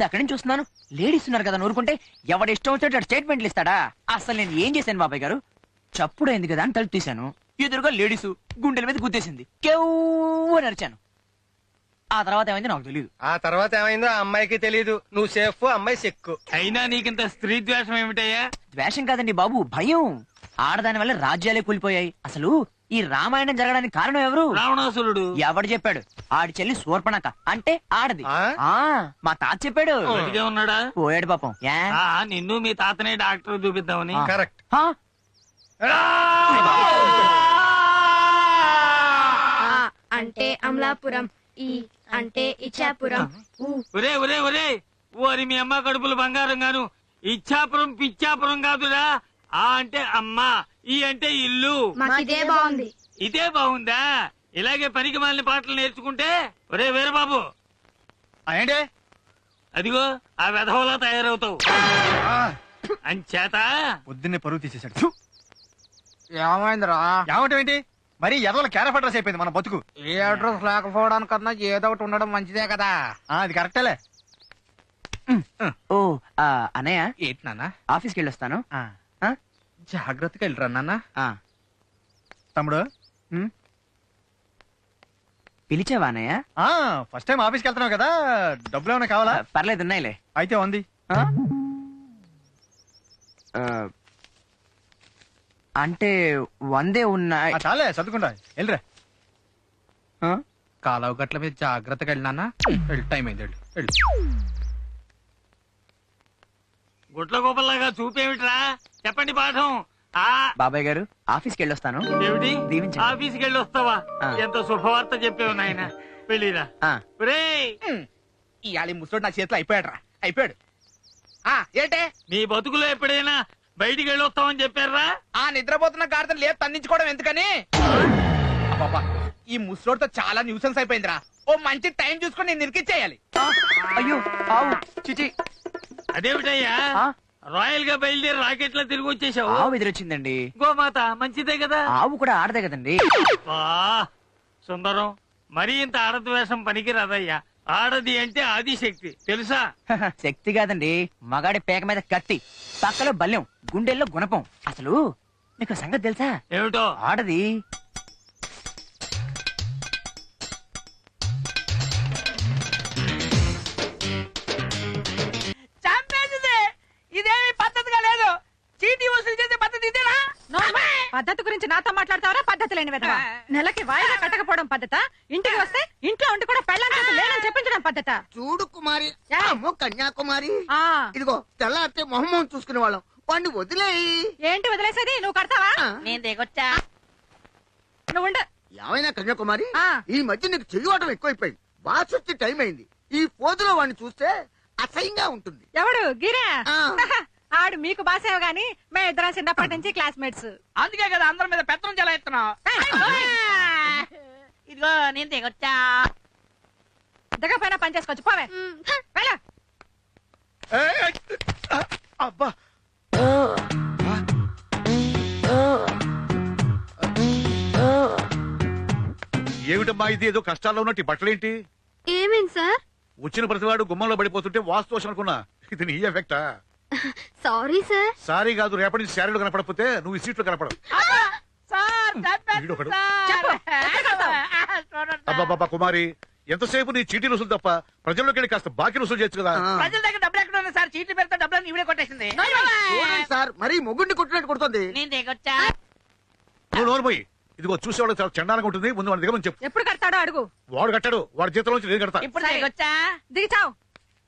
అక్కడి నుంచి చూస్తున్నాను లేడీస్ ఉన్నారు కదా నూరుకుంటే ఎవడ ఇష్టం వచ్చినట్టు స్టేట్మెంట్లు ఇస్తాడా? అసలు నేను ఏం చేశాను బాబాయ్ గారు? చప్పుడైంది కదా అని తలుపు తీశాను. ఎదురుగా లేడీస్ గుండెల మీద గుద్దేసింది. కేవ్ అని అరిచాను. ఆ తర్వాత ఏమైంది నాకు తెలియదు ఆ తర్వాత ఏమైందో ఆ అమ్మాయికి తెలియదు నువ్వు సేఫ్ అమ్మాయి సెక్కు. అయినా నీకింత స్త్రీ ద్వేషం ఏమిటయ్యా? ద్వేషం కాదండి బాబు భయం. ఆడదాని వల్ల రాజ్యాలే కూలిపోయాయి. అసలు ఈ రామాయణం జరగడానికి కారణం ఎవరు? రావణాసురుడు. ఎవడు చెప్పాడు? ఆడి చెల్లి శూర్పణక అంటే ఆడది. ఆ? మా తాత చెప్పాడు. బతికే ఉన్నాడా? పోయాడు పాపం. యా? ఆ నిన్ను మీ తాతనే డాక్టర్ చూపిద్దామని. కరెక్ట్. ఆ? ఆ అంటే అమలాపురం. ఈ అంటే ఇచ్చాపురం. ఊ. ఒరే ఒరే ఒరే. ఓరి మీ అమ్మ కడుపులు బంగారం గాను. ఇచ్చాపురం పిచ్చాపురం కాదురా. ఆ అంటే అమ్మ. ఈ అంటే ఇల్లు. మాకిదే బాగుంది. ఇదే బాగుందా? ఇలాగే పనికి మాలిన పాటలు నేర్చుకుంటే ఒరే వీరబాబు. ఏంటి? అదిగో ఆ వెధవలా తయారవుతావు. అంచేత? పొద్దున్నే పరువు తీసేశాడు. ఏమైందిరా? ఏంటి? మరి ఎదవల క్యారఫ్ అడ్రస్ అయిపోయింది మన బతుకు. ఏ అడ్రస్ లేకపోవడానికన్నా ఏదో ఒకటి ఉండడం మంచిదే కదా. ఆ, అది కరెక్టేలే. ఓ ఆ, అన్నయ్య. ఏంటి నాన్న? ఆఫీస్కి వెళ్ళొస్తాను. ఆ, జాగ్రత్తగా వెళ్ళరా నాన్న. ఆ, తమ్ముడు? పిలిచావా అన్నయ్య? ఆ ఫస్ట్ టైం ఆఫీస్కి వెళ్తున్నావు కదా. డబ్బులు ఏమైనా కావాలా? పర్లేదు ఉన్నాయిలే. అయితే ఉంది. ఆ? ఆ, అంటే వందే ఉన్నాయి ఆ, చాలే చదువుకుంటా వెళ్ళరా. ఆ? కాలువ గట్ల మీద జాగ్రత్తగా వెళ్ళి నాన్న. వెళ్ళు టైం అయింది వెళ్ళు వెళ్ళు. గుట్ల గోపల్లాగా చూపేమిట్రా? చెప్పండి పాఠం. ఆ బాబాయ్ గారు ఆఫీస్కి వెళ్ళొస్తాను ఏమిటి? దీవించండి. ఆఫీస్కి వెళ్ళి వస్తావా ఆ. ఎంత శుభవార్త చెప్పావు నాయన. వెళ్ళిరా. ఆ, ఒరేయ్! ఇవాళ ఈ ముసలోడు నా చేతిలో అయిపోయాడురా. అయిపోయాడు. ఆ ఏంటే? నీ బతుకులో ఎప్పుడైనా బయటికి వెళ్ళి వస్తామని చెప్పారా ఆ నిద్రపోతున్న గాడిదని లేదు తన్నించుకోవడం ఎందుకని? అబ్బబ్బా, ఈ ముసలోడితో చాలా న్యూసెన్స్ అయిపోయిందిరా. ఓ మంచి టైం చూసుకొని నేను నిరికిచ్చేయాలి అయ్యో ఆవు చిచి. అదేమిటయ్యా? ఆ, రాయల్గా బయలుదేరి రాకెట్లో తిరిగి వచ్చేసావు ఆవు ఎదురొచ్చిందండి. గోమాత మంచిదే కదా? ఆవు కూడా ఆడదే కదండి. సుందరం మరీ ఇంత ఆడద్వేషం పనికి రాదయ్యా ఆడది అంటే ఆదిశక్తి తెలుసా? శక్తి కాదండి. మగాడి పేక మీద కత్తి పక్కలో బల్యం గుండెల్లో గుణపం. అసలు మీకు సంగతి తెలుసా? ఏమిటో? ఆడది పద్ధతి గురించి నాతో మాట్లాడతావరా? పద్ధతి లేని విధవా. నెలకి వాయిదా కట్టకపోవడం పద్ధత? ఇంటికి వస్తే ఇంట్లో ఉండి కూడా పెళ్ళం చేసి లేనని చెప్పించడం పద్ధత? చూడు కుమారి. అమ్మో కన్యాకుమారి. ఆ. ఇదిగో తెల్లారితే మొహమ్మం చూసుకునే వాళ్ళం వాడిని వదిలేయి. ఏంటి వదిలేసేది? నువ్వు కడతావా? నేను దిగొచ్చా? నువ్వు ఉండు. ఏమైనా కన్యాకుమారి? ఆ. ఈ మధ్య నీకు చెయ్యవటం ఎక్కువైపోయింది. బాస్ వచ్చే టైం అయింది. ఈ పోజులో వాడిని చూస్తే అసహ్యంగా ఉంటుంది. ఎవడు? గిరా? మీకు బాసేవ గాని మేము ఇద్దరం చిన్నప్పటి నుంచి క్లాస్మేట్స్. అందుకే కదా అందరి మీద పెత్తనం చాలా ఎత్తున్నావు ఇదిగో నేను దిగొచ్చా. దిగపోయినా పని చేసుకోవచ్చు. పోవే. వెళ్ళు. అబ్బా. ఏమిటమ్మా ఇది? ఏదో కష్టాల్లో ఉన్నట్టు ఈ బట్టలేంటి? ఏమేంటి సార్? వచ్చిన ప్రతివాడు గుమ్మంలో పడిపోతుంటే వాస్తు అనుకున్నా. ఇది నీ ఎఫెక్టా? Sorry sir. సారీ కాదు రేపటి నుంచి శారీలో కనపడకపోతే నువ్వు ఈ సీట్లో కనపడవు. సార్ వీడొకడు. అబ్బాబ్బా కుమారి ఎంతసేపు నీ చీటీలు వసూలు తప్ప ప్రజల్లోకి వెళ్ళి కాస్త బాకీ వసూలు చేయొచ్చు కదా. ప్రజల దగ్గర డబ్బులు ఎక్కడ ఉన్నాయి సార్? చీటీ పెడితే డబ్బులు ఇవిడే కొట్టేసింది. చూడండి సార్ మరీ మొగుడిని కొట్టినట్టు కొడుతుంది. నేను దిగొచ్చా? నువ్వు నోరు పోయి ఇదిగో చూసేవాడు చాలా చండాలంగా ఉంటుంది. ముందు వాడి దిగమని చెప్పు. ఎప్పుడు కడతాడో అడుగు. వాడు కట్టాడు వాడి జీతంలో నుంచి నేను కడతా. ఇప్పుడు. దిగొచ్చా? దిగి చావు.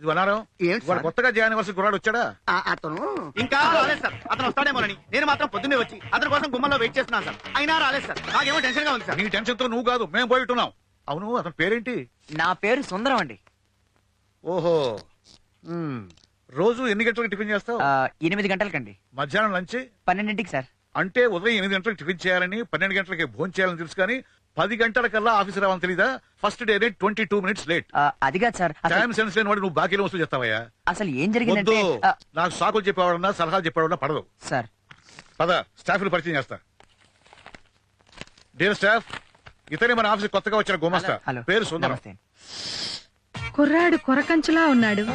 ఇది అన్నారం ఏంటి వాడు సార్? కొత్తగా జాయిన్ అవ్వాల్సిన కురాడు వచ్చాడా? ఆ, అతను ఇంకా రాలేదు సార్. అతను వస్తాడేమోనని నేను మాత్రం పొద్దున్నే వచ్చి అతని కోసం గుమ్మంలో వెయిట్ చేస్తున్నాను సార్. అయినా రాలేదు సార్. నాకేమో టెన్షన్గా ఉంది సార్. నీ టెన్షన్తో నువ్వు కాదు మేము పోయిట్టున్నాం అవును అతని పేరేంటి? నా పేరు సుందరం అండి. ఓహో. రోజు ఎన్ని గంటలకు టిఫిన్ చేస్తావు? ఆ, ఎనిమిది గంటలకండి. మధ్యాహ్నం లంచ్? పన్నెండింటికి సార్. అంటే ఉదయం ఎనిమిది గంటలకు టిఫిన్ చేయాలని పన్నెండు గంటలకి భోజనం చేయాలని తెలుసు కానీ పది గంటల కల్లా ఆఫీస్ రావాలని తెలీదా? First day twenty two minutes late ఆ, అది కాదు సార్. అసలు- టైం సెన్స్ లేని వాడు నువ్వు బాకీలో వస్తూ చేస్తావయ్యా? అసలు ఏం వద్దు. జరిగిందంటే ఆ, నాకు సాకులు చెప్పేవాడన్నా సలహాలు చెప్పేవాడన్నా పడదు. సార్. పద స్టాఫ్ పరిచయం చేస్తా. డియర్ స్టాఫ్ ఇతనే మన ఆఫీస్ కొత్తగా వచ్చిన గుమస్తా హలో పేరు సుందరం. నమస్తే. కుర్రాడు కొరకంచులా ఉన్నాడు.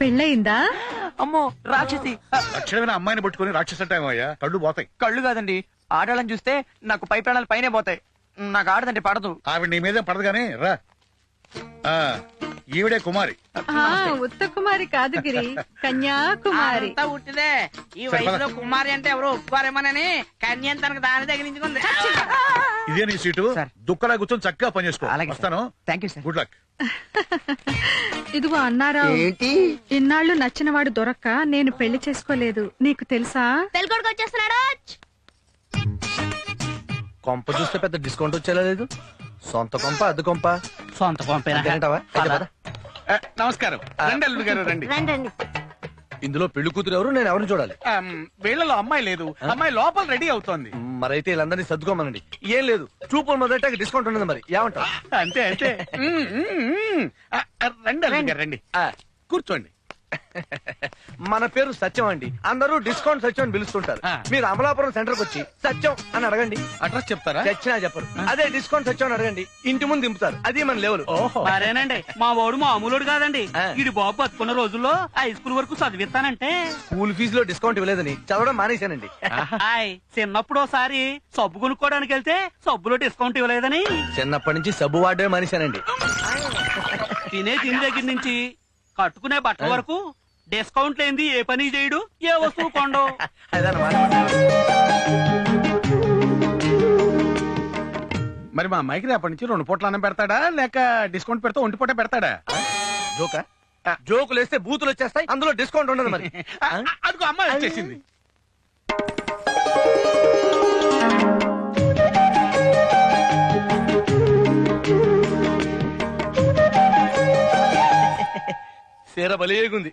పెళ్ళయిందా? అమ్మో రాక్షసి. ఆ, లక్షణమైన అమ్మాయిని పట్టుకుని రాక్షసంటామయ్యా కళ్ళు పోతాయి. కళ్ళు కాదండి. ఆడాలని చూస్తే నాకు పై ప్రాణాలు పైనే పోతాయి. నాకు ఆడదండి పడదు. ఆవిడ నీ మీదే పడదు కానీ రా. ఆ, ఈవిడే కుమారి. ఆ, ఉత్త కుమారి కాదు గిరి. కన్యాకుమారి. అంతా ఉట్టిదే. ఈ వయసులో. కుమారి అంటే ఎవరు ఒప్పుకోరేమోనని కన్యం తనకు దాని తగిలించుకుంది ఇదే నీ సీటు. సార్. దుక్కలా కూర్చొని చక్కగా పనిచేసుకో అలాగే. వస్తాను? Thank you sir. Good luck. ఇదిగో అన్నారావు. ఏంటి? ఇన్నాళ్ళు నచ్చినవాడు దొరక్క నేను పెళ్ళి చేసుకోలేదు. నీకు తెలుసా? పెళ్ళికొడుకు వచ్చేస్తున్నాడు. కొంప చూస్తే పెద్ద డిస్కౌంట్ వచ్చేలా లేదు. సొంత కొంప అద్దె కొంప. సొంత పద. నమస్కారం. రండి అల్లుడు గారు రండి. రండి ఇందులో పెళ్ళి కూతురు ఎవరు? నేను ఎవరిని చూడాలి? వీళ్ళలో అమ్మాయి లేదు. అమ్మాయి లోపల రెడీ అవుతోంది. మరైతే వీళ్ళందరినీ సర్దుకోమనండి. ఏం లేదు. చూపులు మొదట డిస్కౌంట్ ఉండదు మరి. ఏమంటావు? అంతే అంతే. రండి. రండి. ఆ, కూర్చోండి. మన పేరు సత్యం అండి. అందరూ డిస్కౌంట్ సత్యం అని పిలుస్తుంటారు. మీరు అమలాపురం సెంటర్కి వచ్చి సత్యం అని అడగండి. అడ్రస్ చెప్తారా? చచ్చినా చెప్పరు. అదే డిస్కౌంట్ సత్యం అని అడగండి. ఇంటి ముందు దింపుతారు. అది మన లెవెల్. ఓహో. మరేనండి మా వాడు మామూలుడు కాదండి. ఇడి బాబు బతుకున్న రోజుల్లో హై స్కూల్ వరకు చదివిస్తానంటే. స్కూల్ ఫీజులో డిస్కౌంట్ ఇవ్వలేదని చదవడం మానేశానండి. హాయ్ చిన్నప్పుడు ఒకసారి సబ్బు కొనుక్కోవడానికి వెళ్తే సబ్బులో డిస్కౌంట్ ఇవ్వలేదని. చిన్నప్పటి నుంచి సబ్బు వాడమే మానేశానండి. తినే తిని దగ్గర నుంచి కట్టుకునే బట్టల వరకు డిస్కౌంట్ లేనిది ఏ పని చేయడు? ఏ వస్తువు కొండో మరి మా అమ్మాయికి రేపటి నుంచి రెండు పూట్ల అన్నం పెడతాడా? లేక డిస్కౌంట్ పెడతా ఒంటి పూట పెడతాడా? జోకా? జోకులు వేస్తే బూతులు వచ్చేస్తాయి అందులో డిస్కౌంట్ ఉండదు మరి. ఆ, అదిగో అమ్మాయి వచ్చేసింది. సీర బలేగుంది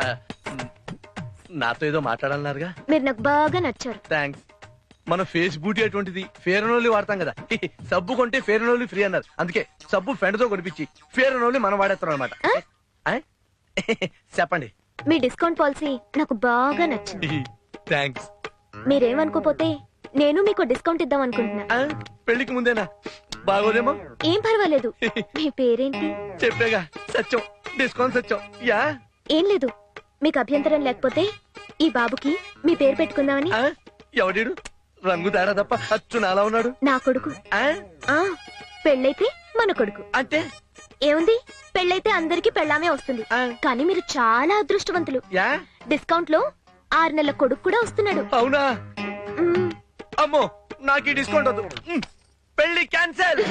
ఆ, నాతో ఏదో మాట్లాడాలన్నారుగా? మీరు నాకు బాగా నచ్చారు. థ్యాంక్స్ మన ఫేస్ బూటీ అటువంటిది ఫేర్ అండ్ ఓన్లీ వాడతాం కదా. సబ్బు కొంటే ఫేర్ అండ్ ఓన్లీ ఫ్రీ అన్నారు. అందుకే సబ్బు ఫ్రెండ్తో కొనిపించి ఫేర్ అండ్ ఓన్లీ మనం వాడేస్తాం అనమాట చెప్పండి. మీ డిస్కౌంట్ పాలసీ నాకు బాగా నచ్చింది. థ్యాంక్స్ మీరేమనుకోపోతే నేను మీకు డిస్కౌంట్ ఇద్దాం అనుకుంటున్నా. పెళ్ళికి ముందేనా? బాగోదేమో? ఏం పర్వాలేదు. మీ పేరేంటి? చెప్పేగా సత్యం. డిస్కౌంట్ సత్యం యా? ఏం లేదు. మీకు అభ్యంతరం లేకపోతే ఈ బాబుకి మీ పేరు పెట్టుకుందామని. ఆ? ఎవడీడు? రంగు తేడా తప్ప అచ్చు నాలా ఉన్నాడు. నా కొడుకు. ఆ? ఆ పెళ్ళైతే మన కొడుకు. అంటే? ఏముంది? పెళ్ళైతే అందరికి పెళ్ళామే వస్తుంది. ఆ. కానీ మీరు చాలా అదృష్టవంతులు. యా? డిస్కౌంట్లో ఆరు నెలల కొడుకు కూడా వస్తున్నాడు. అవునా? మ్మ్. అమ్మో నాకు ఈ డిస్కౌంట్ వద్దు. మ్, పెళ్ళి క్యాన్సల్.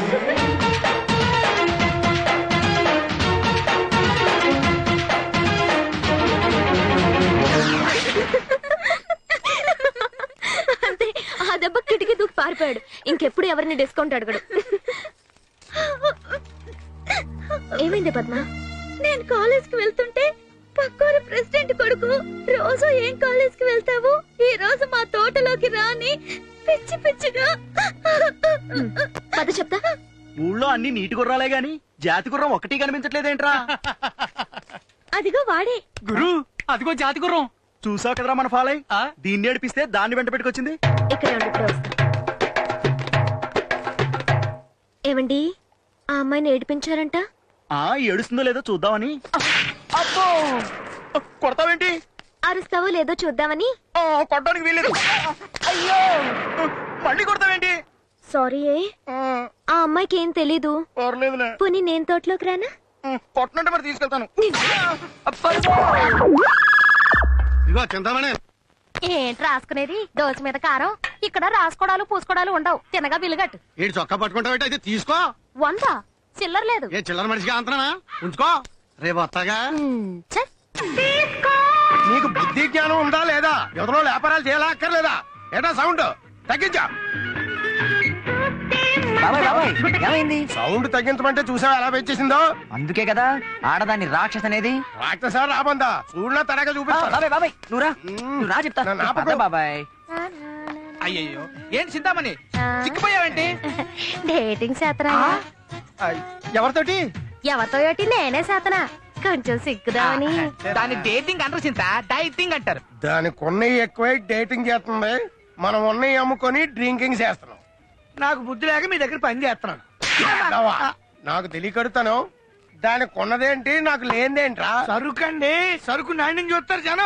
అంతే ఆ దెబ్బ కిటికీ దూకి పారిపోయాడు. ఇంకెప్పుడు ఎవరిని డిస్కౌంట్ అడగడు. ఏమైంది పద్మ? నేను కాలేజ్కి వెళ్తుంటే పక్కన ప్రెసిడెంట్ కొడుకు రోజు ఏం కాలేజ్కి వెళ్తావు? ఈ రోజు మా తోటలోకి రాని పిచ్చి పిచ్చిగా. పద చెప్తా. ఊళ్ళో అన్ని నీటి గుర్రాలే గాని జాతి గుర్రం ఒకటి కనిపించట్లేదేంట్రా? అదిగో వాడే. గురు అదిగో జాతి గుర్రం. చూసావు కదరా మన ఫాలై? దీన్ని ఏడిపిస్తే దాన్ని వెంట పెట్టుకొచ్చింది. ఏమండి? ఆ అమ్మాయిని ఏడిపించారంట? ఆ ఏడుస్తుందో లేదో చూద్దామని. అబ్బో! కొడతావేంటి? అరుస్తావో లేదో చూద్దామని. కొట్టడానికి వీల్లేదు. అయ్యో! మళ్ళీ కొడతావేంటి? సారీ ఆ, అమ్మాయికి ఏం తెలీదు. పర్లేదులే. పోనీ నేను తోటలోకి రానా? కొట్టనంటే మరి తీసుకెళ్తాను. ఇదిగో చింతామణి ఏంటి రాసుకునేది? దోశ మీద కారం? ఇక్కడ రాసుకోడాలు పూసుకోడాలు ఉండవు. తినగా బిల్లుగట్టు ఏంటి చొక్కా పట్టుకుంటావు అయితే తీసుకో. వంద? చిల్లర లేదు. ఏ చిల్లర మనిషిగా అంతనా? ఉంచుకో. రేపు వస్తాగా. నీకు బుద్ధి జ్ఞానం ఉందా లేదా? ఎవరో వ్యాపారాలు చేయాలా అక్కర్లేదా? ఏటా సౌండ్? తగ్గించా. బాబాయ్ బాబాయ్ ఏమైంది? సౌండ్ తగ్గించమంటే చూసావా ఎలా పెంచేసిందో అందుకే కదా ఆడదాన్ని రాక్షస్ అనేది. రాక్షసా రాబందా? చూడలా తడగా చూపిస్తా బాబాయ్ బాబాయ్ నువ్వురా నువ్వు రా చెప్తా. నన్ను ఆపకు. పద బాబాయ్. అయ్యయ్యో ఏంటి చింతామణి? చిక్కిపోయావేంటి? డేటింగ్ చేతనా ఎవరితోటి? ఎవరితో ఏటి నేనే చేతనా కొంచెం సిగ్గుదామని. దాన్ని డేటింగ్ అంటారు చింత డైటింగ్ అంటారు. దానికి ఉన్నవి ఎక్కువై డేటింగ్ చేస్తుంది. మనం ఉన్నవి అమ్ముకొని డ్రింకింగ్ చేస్తున్నాం. నాకు బుద్ధి లేక మీ దగ్గర పని చేస్తున్నాను. నాకు తెలియకడుతాను. దానికి ఉన్నదేంటి నాకు లేనిదేంట్రా? సరుకు అండి సరుకు నాణ్యం చూస్తారు జనం.